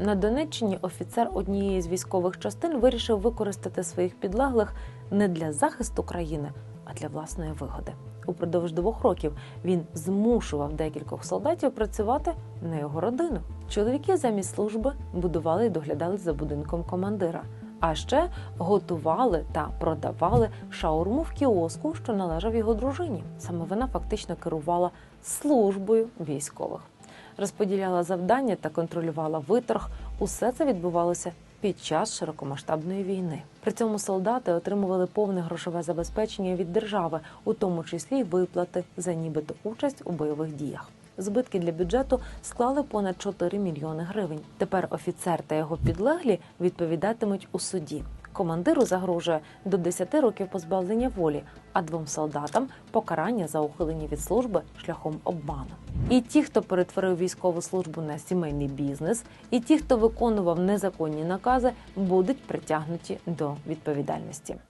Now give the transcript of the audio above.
На Донеччині офіцер однієї з військових частин вирішив використати своїх підлеглих не для захисту країни, а для власної вигоди. Упродовж двох років він змушував декількох солдатів працювати на його родину. Чоловіки замість служби будували і доглядали за будинком командира. А ще готували та продавали шаурму в кіоску, що належав його дружині. Саме вона фактично керувала службою військових, розподіляла завдання та контролювала виторг. Усе це відбувалося під час широкомасштабної війни. При цьому солдати отримували повне грошове забезпечення від держави, у тому числі й виплати за нібито участь у бойових діях. Збитки для бюджету склали понад 4 мільйони гривень. Тепер офіцер та його підлеглі відповідатимуть у суді. Командиру загрожує до 10 років позбавлення волі, а двом солдатам покарання за ухилення від служби шляхом обману. І ті, хто перетворив військову службу на сімейний бізнес, і ті, хто виконував незаконні накази, будуть притягнуті до відповідальності.